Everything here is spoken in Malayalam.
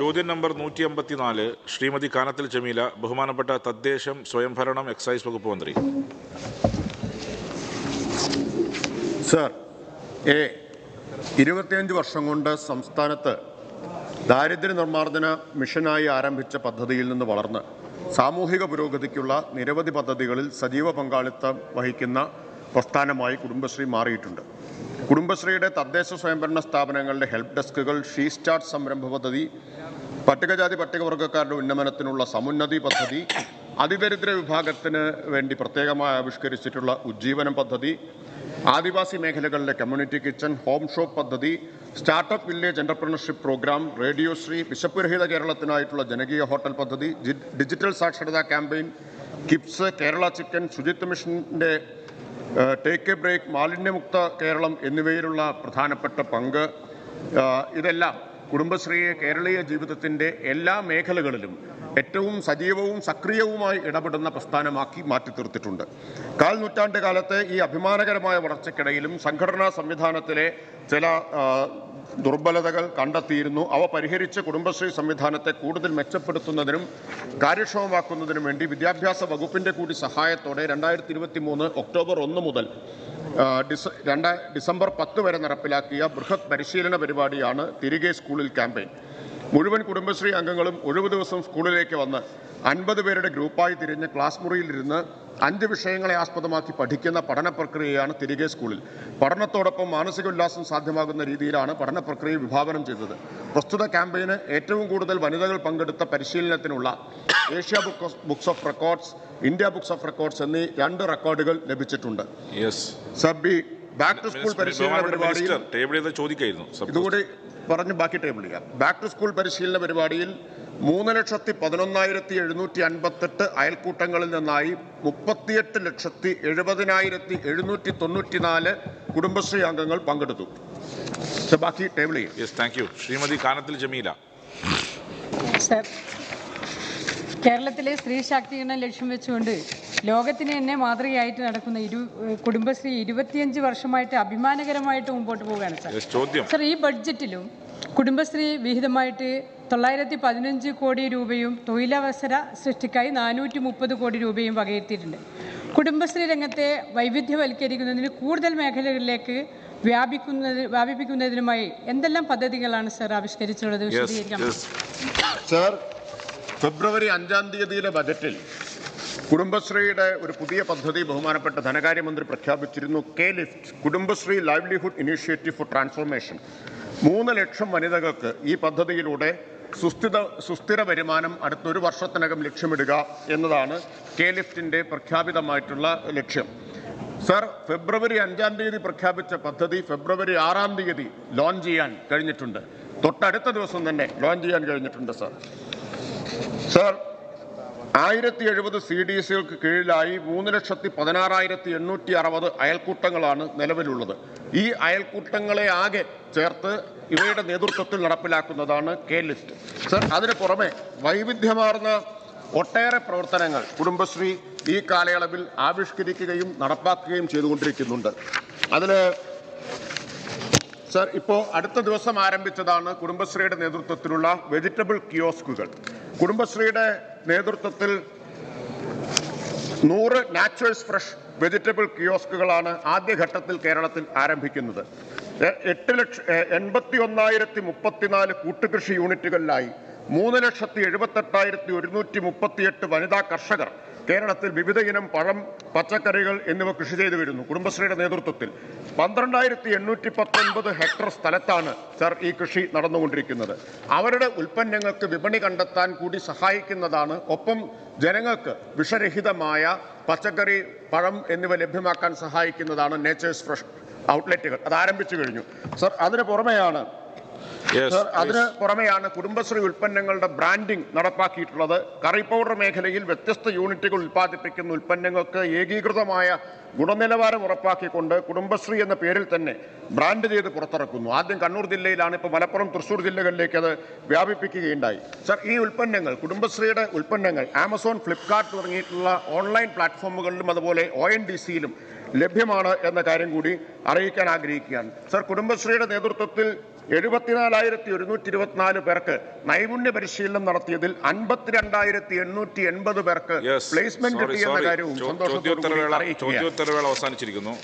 ചോദ്യം നമ്പർ നൂറ്റി അമ്പത്തിനാല് ശ്രീമതി കാനത്തിൽ ജമീല ബഹുമാനപ്പെട്ട തദ്ദേശം സ്വയംഭരണം എക്സൈസ് വകുപ്പ് മന്ത്രി. സർ എ ഇരുപത്തിയഞ്ച് വർഷം കൊണ്ട് സംസ്ഥാനത്ത് ദാരിദ്ര്യ നിർമ്മാർജന മിഷനായി ആരംഭിച്ച പദ്ധതിയിൽ നിന്ന് വളർന്ന് സാമൂഹിക പുരോഗതിക്കുള്ള നിരവധി പദ്ധതികളിൽ സജീവ പങ്കാളിത്തം വഹിക്കുന്ന പ്രസ്ഥാനമായി കുടുംബശ്രീ മാറിയിട്ടുണ്ട്. കുടുംബശ്രീയുടെ തദ്ദേശ സ്വയംഭരണ സ്ഥാപനങ്ങളുടെ ഹെൽപ്പ് ഡെസ്കുകൾ ഷീ സ്റ്റാർട്ട് സംരംഭ പദ്ധതി പട്ടികജാതി പട്ടികവർഗക്കാരുടെ ഉന്നമനത്തിനുള്ള സമുന്നതി പദ്ധതി അതിദരിദ്ര വിഭാഗത്തിന് വേണ്ടി പ്രത്യേകമായി ആവിഷ്കരിച്ചിട്ടുള്ള ഉജ്ജീവനം പദ്ധതി ആദിവാസി മേഖലകളിലെ കമ്മ്യൂണിറ്റി കിച്ചൺ ഹോം ഷോപ്പ് പദ്ധതി startup village entrepreneurship programme radio Shri വിശപ്പുരഹിത കേരളത്തിനായിട്ടുള്ള ജനകീയ ഹോട്ടൽ പദ്ധതി ഡിജിറ്റൽ സാക്ഷരതാ ക്യാമ്പയിൻ കിപ്സ് കേരള ചിക്കൻ ശുചിത്വ മിഷന്റെ ടേക്ക് എ ബ്രേക്ക് മാലിന്യമുക്ത കേരളം എന്നിവയിലുള്ള പ്രധാനപ്പെട്ട പങ്ക് ഇതെല്ലാം കുടുംബശ്രീയെ കേരളീയ ജീവിതത്തിന്റെ എല്ലാ മേഖലകളിലും ഏറ്റവും സജീവവും സക്രിയവുമായി ഇടപെടുന്ന പ്രസ്ഥാനമാക്കി മാറ്റി തീർത്തിട്ടുണ്ട് കാൽ നൂറ്റാണ്ട് കാലത്തെ ഈ അഭിമാനകരമായ വളർച്ചയ്ക്കിടയിലും സംഘടനാ സംവിധാനത്തിലെ ചില ദുർബലതകൾ കണ്ടെത്തിയിരുന്നു. അവ പരിഹരിച്ച് കുടുംബശ്രീ സംവിധാനത്തെ കൂടുതൽ മെച്ചപ്പെടുത്തുന്നതിനും കാര്യക്ഷമമാക്കുന്നതിനും വേണ്ടി വിദ്യാഭ്യാസ വകുപ്പിന്റെ കൂടി സഹായത്തോടെ രണ്ടായിരത്തി ഒക്ടോബർ ഒന്ന് മുതൽ ഡിസ രണ്ട് ഡിസംബർ പത്ത് വരെ നടപ്പിലാക്കിയ ബൃഹത് പരിശീലന പരിപാടിയാണ് തിരികെ സ്കൂളിൽ ക്യാമ്പയിൻ. മുഴുവൻ കുടുംബശ്രീ അംഗങ്ങളും ഒഴിവു ദിവസം സ്കൂളിലേക്ക് വന്ന് അൻപത് പേരുടെ ഗ്രൂപ്പായി തിരിഞ്ഞ് ക്ലാസ് മുറിയിലിരുന്ന് അഞ്ച് വിഷയങ്ങളെ ആസ്പദമാക്കി പഠിക്കുന്ന പഠന പ്രക്രിയയാണ് തിരികെ സ്കൂളിൽ. പഠനത്തോടൊപ്പം മാനസിക ഉല്ലാസം സാധ്യമാകുന്ന രീതിയിലാണ് പഠന പ്രക്രിയ വിഭാവനം ചെയ്തത്. പ്രസ്തുത ക്യാമ്പയിന് ഏറ്റവും കൂടുതൽ വനിതകൾ പങ്കെടുത്ത പരിശീലനത്തിനുള്ള Asia book books of records India books of records എന്നീ രണ്ട് റെക്കോർഡുകൾ ലഭിച്ചിട്ടുണ്ട്. ബി ബാക്ക് ടു സ്കൂൾ പരിശീലന പരിപാടിയിൽ ഇതുകൂടി പറഞ്ഞ് ബാക്കി ടൈം വിളിക്കാം ബാക്ക് ടു സ്കൂൾ പരിശീലന പരിപാടിയിൽ മൂന്ന് ലക്ഷത്തി പതിനൊന്നായിരത്തി എഴുന്നൂറ്റി അൻപത്തെട്ട് അയൽക്കൂട്ടങ്ങളിൽ നിന്നായി മുപ്പത്തിയെട്ട് ലക്ഷത്തി എഴുപതിനായിരത്തി എഴുന്നൂറ്റി തൊണ്ണൂറ്റിനാല് കുടുംബശ്രീ അംഗങ്ങൾ പങ്കെടുത്തു. ബാക്കി ടേബിൾ ചെയ്യാം. Yes thank you Shrimati Kanathil Jameela. Sir കേരളത്തിലെ സ്ത്രീ ശാക്തീകരണം ലക്ഷ്യം വെച്ചുകൊണ്ട് ലോകത്തിന് തന്നെ മാതൃകയായിട്ട് നടക്കുന്ന ഇരു കുടുംബശ്രീ ഇരുപത്തിയഞ്ച് വർഷമായിട്ട് അഭിമാനകരമായിട്ട് മുമ്പോട്ട് പോവുകയാണ് സർ ചോദ്യം. സർ ഈ ബഡ്ജറ്റിലും കുടുംബശ്രീ വിഹിതമായിട്ട് തൊള്ളായിരത്തി പതിനഞ്ച് കോടി രൂപയും തൊഴിലവസര സൃഷ്ടിക്കായി നാനൂറ്റി മുപ്പത് കോടി രൂപയും വകയിരുത്തിയിട്ടുണ്ട്. കുടുംബശ്രീ രംഗത്തെ വൈവിധ്യവൽക്കരിക്കുന്നതിന് കൂടുതൽ മേഖലകളിലേക്ക് വ്യാപിക്കുന്നത് വ്യാപിപ്പിക്കുന്നതിനുമായി എന്തെല്ലാം പദ്ധതികളാണ് സർ ആവിഷ്കരിച്ചുള്ളത് സർ ഫെബ്രുവരി അഞ്ചാം തീയതിയിലെ ബജറ്റിൽ കുടുംബശ്രീയുടെ ഒരു പുതിയ പദ്ധതി ബഹുമാനപ്പെട്ട ധനകാര്യമന്ത്രി പ്രഖ്യാപിച്ചിരുന്നു. K lift Kudumbashree livelihood initiative for transformation മൂന്ന് ലക്ഷം വനിതകൾക്ക് ഈ പദ്ധതിയിലൂടെ സുസ്ഥിത സുസ്ഥിര വരുമാനം അടുത്തൊരു വർഷത്തിനകം ലക്ഷ്യമിടുക എന്നതാണ് കെ ലിഫ്റ്റിന്റെ പ്രഖ്യാപിതമായിട്ടുള്ള ലക്ഷ്യം. സർ ഫെബ്രുവരി അഞ്ചാം തീയതി പ്രഖ്യാപിച്ച പദ്ധതി ഫെബ്രുവരി ആറാം തീയതി ലോഞ്ച് ചെയ്യാൻ കഴിഞ്ഞിട്ടുണ്ട്. തൊട്ടടുത്ത ദിവസം തന്നെ ലോഞ്ച് ചെയ്യാൻ കഴിഞ്ഞിട്ടുണ്ട് സർ. സർ ആയിരത്തി എഴുപത് സി ഡി സികൾക്ക് കീഴിലായി മൂന്ന് ലക്ഷത്തി പതിനാറായിരത്തി എണ്ണൂറ്റി അറുപത് അയൽക്കൂട്ടങ്ങളാണ് നിലവിലുള്ളത്. ഈ അയൽക്കൂട്ടങ്ങളെ ആകെ ചേർത്ത് ഇവയുടെ നേതൃത്വത്തിൽ നടപ്പിലാക്കുന്നതാണ് കെ ലിസ്റ്റ്. സർ അതിന് പുറമെ വൈവിധ്യമാർന്ന ഒട്ടേറെ പ്രവർത്തനങ്ങൾ കുടുംബശ്രീ ഈ കാലയളവിൽ ആവിഷ്കരിക്കുകയും നടപ്പാക്കുകയും ചെയ്തുകൊണ്ടിരിക്കുന്നുണ്ട്. അതിൽ സർ ഇപ്പോൾ അടുത്ത ദിവസം ആരംഭിച്ചതാണ് കുടുംബശ്രീയുടെ നേതൃത്വത്തിലുള്ള വെജിറ്റബിൾ കിയോസ്കുകൾ. കുടുംബശ്രീയുടെ നേതൃത്വത്തിൽ നൂറ് നാച്ചുറൽസ് ഫ്രഷ് വെജിറ്റബിൾ കിയോസ്കുകളാണ് ആദ്യഘട്ടത്തിൽ കേരളത്തിൽ ആരംഭിക്കുന്നത്. എട്ട് ലക്ഷം എൺപത്തി ഒന്നായിരത്തി മുപ്പത്തിനാല് കൂട്ടുകൃഷി യൂണിറ്റുകളിലായി മൂന്ന് ലക്ഷത്തി എഴുപത്തെട്ടായിരത്തി ഒരുന്നൂറ്റി മുപ്പത്തിയെട്ട് വനിതാ കർഷകർ കേരളത്തിൽ വിവിധ ഇനം പഴം പച്ചക്കറികൾ എന്നിവ കൃഷി ചെയ്തു വരുന്നു. കുടുംബശ്രീയുടെ നേതൃത്വത്തിൽ പന്ത്രണ്ടായിരത്തി എണ്ണൂറ്റി പത്തൊൻപത് ഹെക്ടർ സ്ഥലത്താണ് സർ ഈ കൃഷി നടന്നുകൊണ്ടിരിക്കുന്നത്. അവരുടെ ഉൽപ്പന്നങ്ങൾക്ക് വിപണി കണ്ടെത്താൻ കൂടി സഹായിക്കുന്നതാണ്. ഒപ്പം ജനങ്ങൾക്ക് വിഷരഹിതമായ പച്ചക്കറി പഴം എന്നിവ ലഭ്യമാക്കാൻ സഹായിക്കുന്നതാണ് നേച്ചേഴ്സ് ഫ്രഷ് ഔട്ട്ലെറ്റുകൾ. അത് ആരംഭിച്ചു കഴിഞ്ഞു. സർ അതിന് പുറമെയാണ് അതിന് പുറമെയാണ് കുടുംബശ്രീ ഉൽപ്പന്നങ്ങളുടെ ബ്രാൻഡിംഗ് നടപ്പാക്കിയിട്ടുള്ളത്. കറി പൗഡർ മേഖലയിൽ വ്യത്യസ്ത യൂണിറ്റുകൾ ഉൽപ്പാദിപ്പിക്കുന്ന ഉൽപ്പന്നങ്ങൾക്ക് ഏകീകൃതമായ ഗുണനിലവാരം ഉറപ്പാക്കിക്കൊണ്ട് കുടുംബശ്രീ എന്ന പേരിൽ തന്നെ ബ്രാൻഡ് ചെയ്ത് പുറത്തിറക്കുന്നു. ആദ്യം കണ്ണൂർ ജില്ലയിലാണ് ഇപ്പോൾ മലപ്പുറം തൃശ്ശൂർ ജില്ലകളിലേക്ക് അത് വ്യാപിപ്പിക്കുകയുണ്ടായി. സർ ഈ ഉൽപ്പന്നങ്ങൾ കുടുംബശ്രീയുടെ ഉൽപ്പന്നങ്ങൾ ആമസോൺ ഫ്ലിപ്കാർട്ട് തുടങ്ങിയിട്ടുള്ള ഓൺലൈൻ പ്ലാറ്റ്ഫോമുകളിലും അതുപോലെ ഒ എൻ ഡി സിയിലും ലഭ്യമാണ് എന്ന കാര്യം കൂടി അറിയിക്കാൻ ആഗ്രഹിക്കുകയാണ്. സർ കുടുംബശ്രീയുടെ നേതൃത്വത്തിൽ എഴുപത്തിനാലായിരത്തി ഒരുന്നൂറ്റി ഇരുപത്തിനാല് പേർക്ക് നൈപുണ്യ പരിശീലനം നടത്തിയതിൽ അൻപത്തിരണ്ടായിരത്തി എണ്ണൂറ്റി എൺപത് പേർക്ക് പ്ലേസ്മെന്റ് കിട്ടിയെന്ന കാര്യവും ചോദ്യോത്തരവേള അവസാനിച്ചിരിക്കുന്നു.